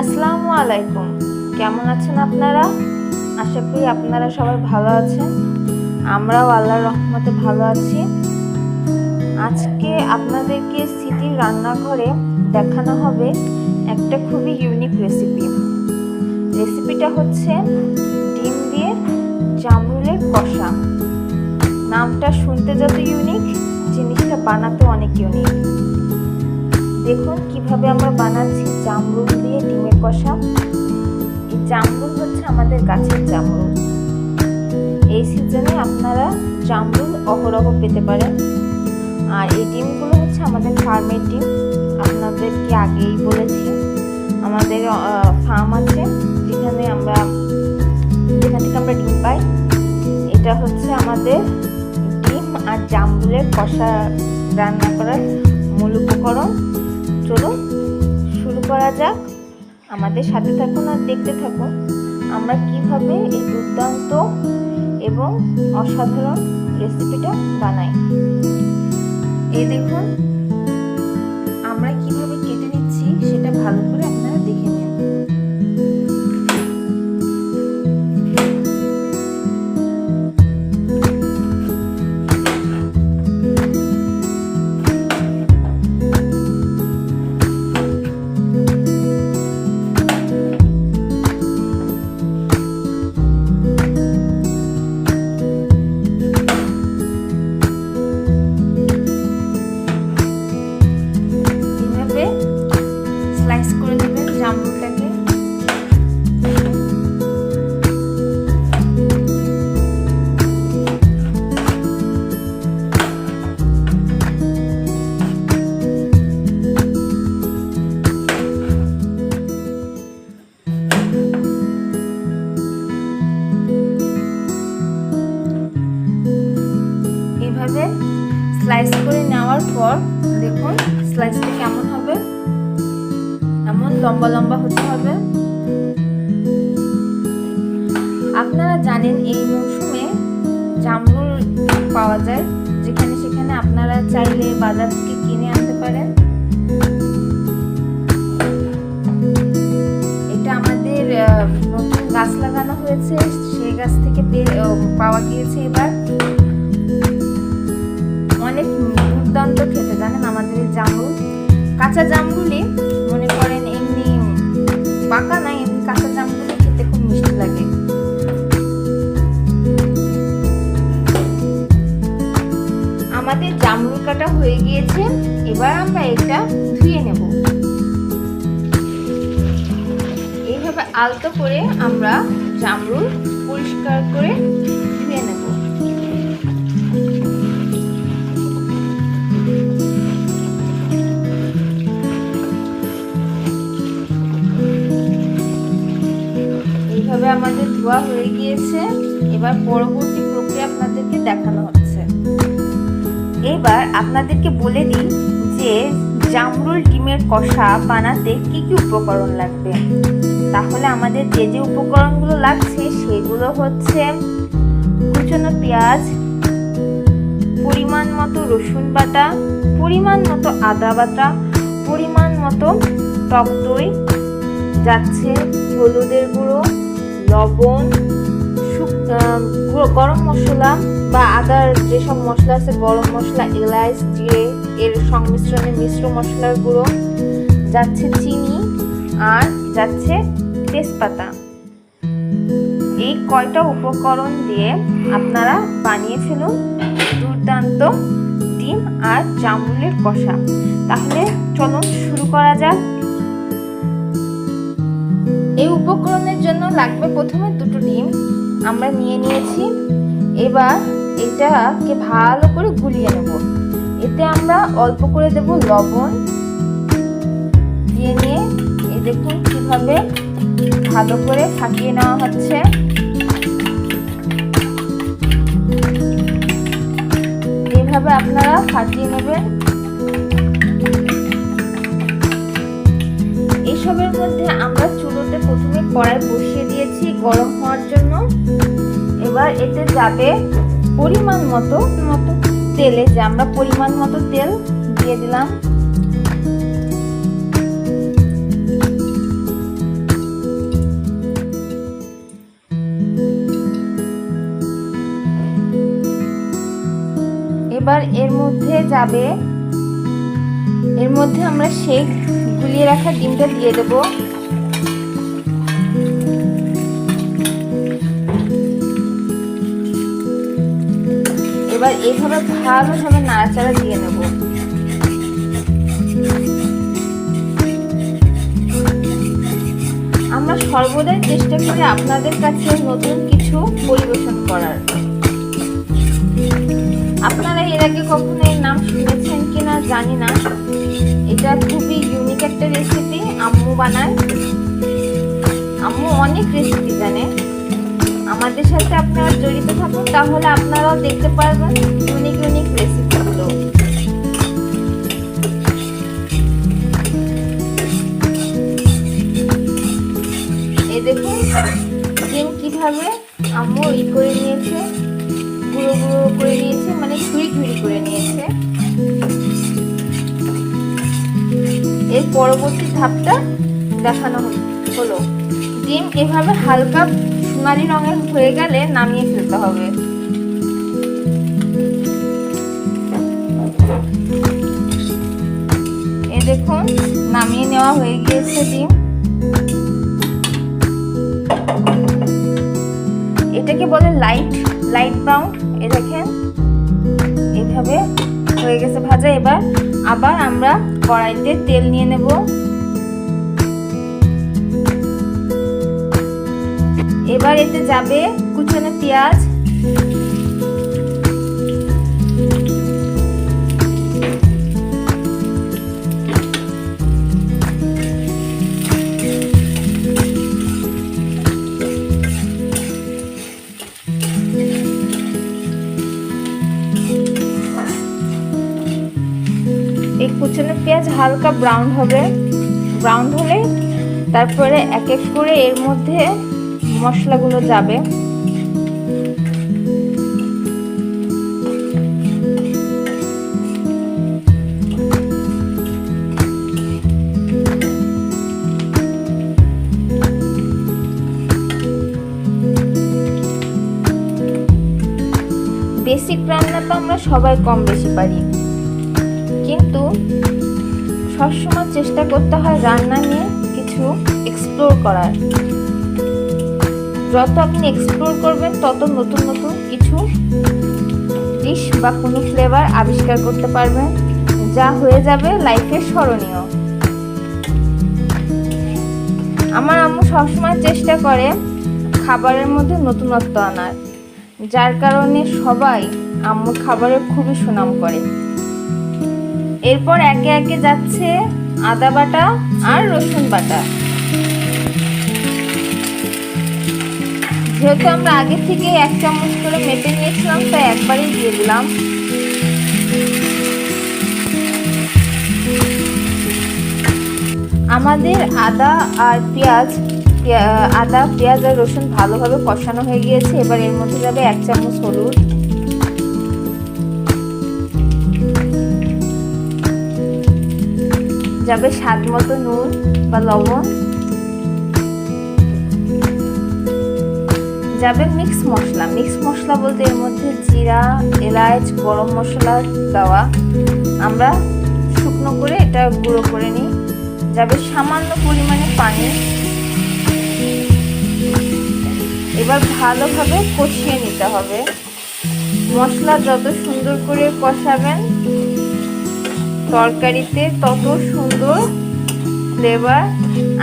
আসসালামু আলাইকুম। কেমন আছেন আপনারা? আশা করি আপনারা সবাই ভালো আছেন। আমরাও আল্লাহর রহমতে ভালো আছি। আজকে আপনাদেরকে সিটির রান্নাঘরে দেখানো হবে একটা খুবই ইউনিক রেসিপি রেসিপিটা হচ্ছে ডিম দিয়ে জামরুলের কষা। নামটা শুনতে যত ইউনিক জিনিসটা বানাতে অনেক ইউনিক দেখুন কীভাবে আমরা বানাচ্ছি জামরুল দিয়ে ডিমের কষা। এই জামরুল হচ্ছে আমাদের গাছের জামরুল। এই সিজনে আপনারা জামরুল অহরহ পেতে পারেন। আর এই ডিমগুলো হচ্ছে আমাদের ফার্মের ডিম। আপনাদেরকে আগেই বলেছি। আমাদের ফার্ম আছে যেখানে আমরা, যেখান থেকে আমরা ডিম পাই। এটা হচ্ছে আমাদের ডিম আর জামরুলের কষা রান্না করার মূল উপকরণ। চলুন শুরু করা যাক। আমাদের সাথে থাকুন আর দেখতে থাকুন আমরা কীভাবে এই দুর্দান্ত এবং অসাধারণ রেসিপিটা বানাই। এই দেখুন স্লাইস করে নেবেন জামরুলটাকে স্লাইস করে নেওয়ার পর দেখুন স্লাইসটা কেমন হবে। এমন লম্বা লম্বা হতে হবে। আপনারা জানেন এই মৌসুমে জামরুল পাওয়া যায়, যেখানে সেখানে আপনারা চাইলে বাজার থেকে কিনে আনতে পারেন। এটা আমাদের নতুন গাছ লাগানো হয়েছে, সেই গাছ থেকে পাওয়া গিয়েছে এবার। অনেক দুর্দান্ত খেতে, জানেন আমাদের জামরুল। কাঁচা জামরুলে পাকা নাই এমনি কাঁচা জামরুলে খেতে খুব মিষ্টি লাগে। আমাদের জামরুল কাটা হয়ে গিয়েছে, এবার আমরা এটা ধুয়ে নেব। এইভাবে আলতো করে আমরা জামরুল পরিষ্কার করে এইভাবে আমাদের ধোয়া হয়ে গিয়েছে। এবার পরবর্তী প্রক্রিয়া আপনাদেরকে দেখানো হচ্ছে। এবার আপনাদেরকে বলে দিই যে জামরুল ডিমের কষা বানাতে কি কি উপকরণ লাগবে। তাহলে আমাদের যে যে উপকরণগুলো লাগছে সেগুলো হচ্ছে কুচনো পেঁয়াজ, পরিমাণ মতো রসুন বাটা, পরিমাণ মতো আদা বাটা, পরিমাণ মতো টক দই, যাচ্ছে হলুদের গুঁড়ো লবণ গরম মশলা বা আদার যেসব মশলা আছে, গরম মশলা, এলাচ, জিরে, এর সংমিশ্রণে মিশ্র মশলার গুঁড়ো, যাচ্ছে চিনি আর যাচ্ছে তেজপাতা। এই কয়টা উপকরণ দিয়ে আপনারা বানিয়ে ফেলুন দুর্দান্ত ডিম আর জামুলের কষা। তাহলে চলুন শুরু করা যাক। এই উপকরণের জন্য লাগবে প্রথমে দুটো ডিম আমরা নিয়ে নিয়েছি। এবার এটাকে ভালো করে গুলিয়ে নেব। এতে আমরা অল্প করে দেব লবণ। দিয়ে নিয়ে এই দেখুন কীভাবে ভালো করে ফাটিয়ে নেওয়া হচ্ছে। এইভাবে আপনারা ফাটিয়ে নেবেন। এসবের মধ্যে আমরা মধ্যে প্রথমে কড়াই বসিয়ে দিয়েছি গরম হওয়ার জন্য। এবার এতে যাবে পরিমাণ মতো মতো তেলে যে আমরা পরিমাণ মতো তেল দিয়ে দিলাম। এবার এর মধ্যে যাবে, এর মধ্যে আমরা শেক গুলিয়ে রাখা ডিমটা দিয়ে দেবো। এবার এইভাবে ভালোভাবে নাড়াচাড়া দিয়ে নেব। আমরা সর্বদাই চেষ্টা করি আপনাদের কাছে নতুন কিছু পরিবেশন করার। আপনারা এর আগে কখনো এর নাম শুনেছেন কিনা জানি না। এটা খুবই ইউনিক একটা রেসিপি আম্মু বানায়। আম্মু অনেক রেসিপি জানে। আমাদের সাথে আপনারা জড়িত থাকুন, তাহলে আপনারাও দেখতে পারবেন ইউনিক ইউনিক রেসিপিগুলো এই দেখুন ডিম কীভাবে আম্মু ই করে নিয়েছে, গুঁড়ো গুঁড়ো করে নিয়েছে মানে ঝুড়ি ঝুড়ি করে নিয়েছে। এর পরবর্তী ধাপটা দেখানো হলো। ডিম এভাবে হালকা সোনালি রঙের হয়ে গেলে নামিয়ে ফেলতে হবে। এ দেখুন, নামিয়ে নেওয়া হয়ে গিয়েছে ডিম। এটাকে বলে লাইট লাইট ব্রাউন। এ দেখেন এইভাবে হয়ে গেছে ভাজা। এবার আবার আমরা কড়াইতে তেল নিয়ে নেব। এবার এতে যাবে কুচানো পেঁয়াজ। এই কুচানো পেঁয়াজ হালকা ব্রাউন হবে। ব্রাউন হলে তারপরে এক এক করে এর মধ্যে মশলাগুলো যাবে। বেসিক রান্না তো আমরা সবাই কম বেশি পারি। কিন্তু সবসময় চেষ্টা করতে হয় রান্না নিয়ে কিছু এক্সপ্লোর করার। যত আপনি এক্সপ্লোর করবেন, তত নতুন নতুন কিছু ডিশ বা কোনো ফ্লেভার আবিষ্কার করতে পারবেন, যা হয়ে যাবে লাইফে স্মরণীয়। আমার আম্মু সবসময় চেষ্টা করে খাবারের মধ্যে নতুনত্ব আনার, যার কারণে সবাই আম্মুর খাবারের খুবই সুনাম করে। এরপর একে একে যাচ্ছে আদা বাটা আর রসুন বাটা। যেহেতু আমরা আগে থেকে এক চামচ করে মেপে নিয়েছিলাম, তাই একবারই দিয়ে দিলাম। আমাদের আদা আর পেঁয়াজ আদা, পেঁয়াজ আর রসুন ভালোভাবে কষানো হয়ে গিয়েছে। এবার এর মধ্যে যাবে এক চামচ হলুদ। যাবে স্বাদ মতো নুন বা লবণ। যাবে মিক্স মশলা। মিক্স মশলা বলতে এর মধ্যে জিরা এলাচ গরম মশলা দেওয়া। আমরা শুকনো করে এটা গুঁড়ো করে নিই। যাবে সামান্য পরিমাণে পানি। এবার ভালোভাবে কষিয়ে নিতে হবে। মশলা যত সুন্দর করে কষাবেন, তরকারিতে তত সুন্দর ফ্লেভার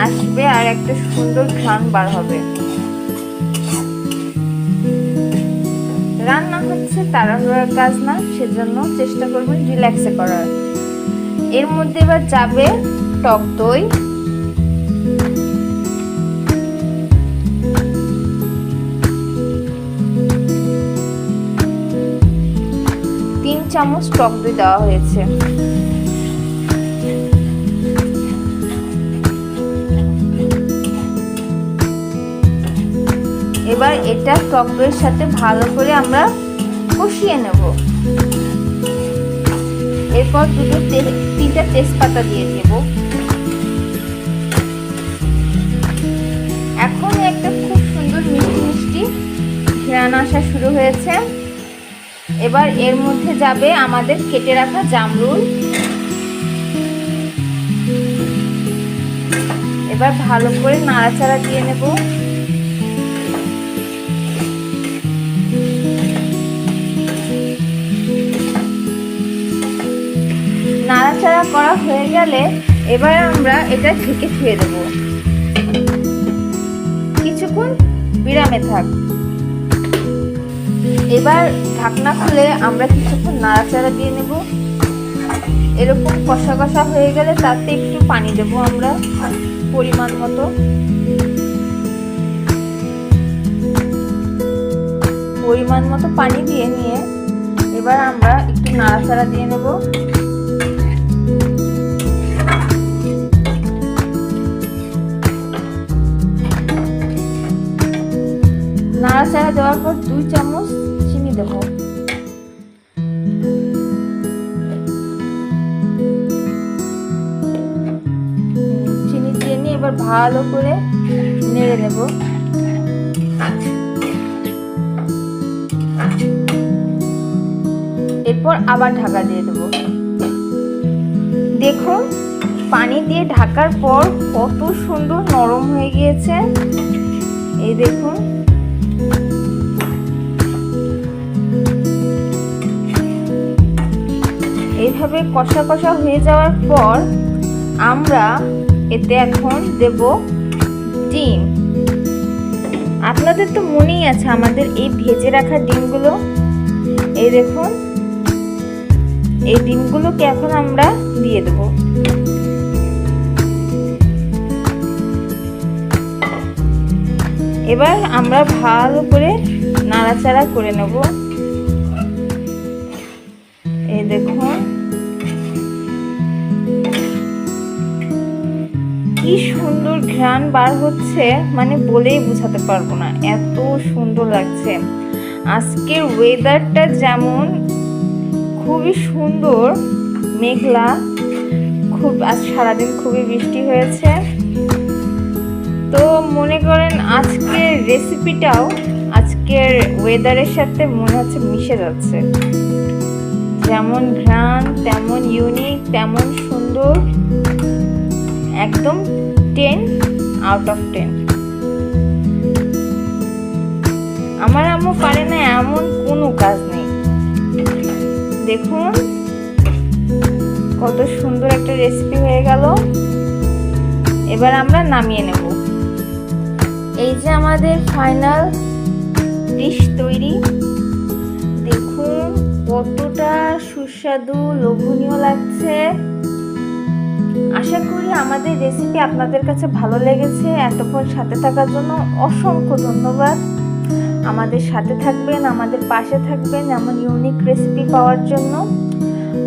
আসবে আর একটা সুন্দর ঘ্রাণ বার হবে। রান্না হচ্ছে তাড়াহুড়ার কাজ না, সেজন্য চেষ্টা করবেন রিল্যাক্সে করার। এর মধ্যে এবার যাবে টক দই। তিন চামচ টক দই দেওয়া হয়েছে। এবার এটা টক দইয়ের সাথে ভালো করে আমরা কষিয়ে নেব। এরপর দুটো তিনটা তেজপাতা দিয়ে দেব। এখন একটা খুব সুন্দর মিষ্টি মিষ্টি ঘ্রাণ আসা শুরু হয়েছে। এবার এর মধ্যে যাবে আমাদের কেটে রাখা জামরুল। এবার ভালো করে নাড়াচাড়া দিয়ে নেব। নাড়াচাড়া করা হয়ে গেলে এবার আমরা এটা ঢেকে ছুঁয়ে দেব। কিছুক্ষণ বিরামে থাক। এবার ঢাকনা খুলে আমরা কিছুক্ষণ নাড়াচাড়া দিয়ে নেব। এরকম কষা কষা হয়ে গেলে তাতে একটু পানি দেব আমরা পরিমাণ মতো। পরিমাণ মতো পানি দিয়ে নিয়ে এবার আমরা একটু নাড়াচাড়া দিয়ে নেব। নাড়াচাড়া দেওয়ার পর দুই চামচ চিনি দেব। চিনি দিয়ে নিয়ে এবার ভালো করে নেড়ে নেব। এরপর আবার ঢাকা দিয়ে দেব। দেখুন, পানি দিয়ে ঢাকার পর কত সুন্দর নরম হয়ে গিয়েছে। এই দেখুন এইভাবে কষা কষা হয়ে যাওয়ার পর আমরা এতে এখন দেব ডিম। আপনাদের তো মনেই আছে আমাদের এই ভেজে রাখা ডিমগুলো। এই দেখুন, এই ডিমগুলোকে এখন আমরা দিয়ে দেব। এবার আমরা ভালো করে নাড়াচাড়া করে নেব। এই দেখুন কি সুন্দর ঘ্রাণ বার হচ্ছে মানে বলেই বোঝাতে পারব না। এত সুন্দর লাগছে। আজকের ওয়েদারটা যেমন খুবই সুন্দর, মেঘলা, খুব আজ সারাদিন খুবই বৃষ্টি হয়েছে। তো মনে করেন আজকের রেসিপিটাও আজকের ওয়েদারের সাথে মনে হচ্ছে মিশে যাচ্ছে। যেমন ঘ্রাণ, তেমন ইউনিক তেমন সুন্দর। একদম টেন আউট অফ টেন আমার আম্মু পারে না এমন কোনো কাজ নেই। দেখুন, কত সুন্দর একটা রেসিপি হয়ে গেল। এবার আমরা নামিয়ে নেব। এই যে আমাদের ফাইনাল ডিশ তৈরি। দেখুন, কতটা সুস্বাদু, লোভনীয় লাগছে। আশা করি আমাদের রেসিপি আপনাদের কাছে ভালো লেগেছে। এতক্ষণ সাথে থাকার জন্য অসংখ্য ধন্যবাদ। আমাদের সাথে থাকবেন, আমাদের পাশে থাকবেন এমন ইউনিক রেসিপি পাওয়ার জন্য।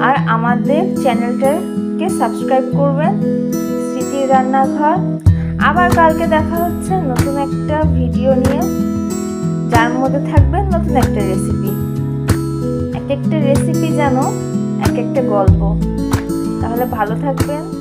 আর আমাদের চ্যানেলটাকে সাবস্ক্রাইব করবেন স্মৃতির রান্নাঘর। আবার কালকে দেখা হচ্ছে নতুন একটা ভিডিও নিয়ে। যার মধ্যে থাকবে নতুন একটা রেসিপি এক একটা রেসিপি যেন এক একটা গল্প। তাহলে ভালো থাকবেন।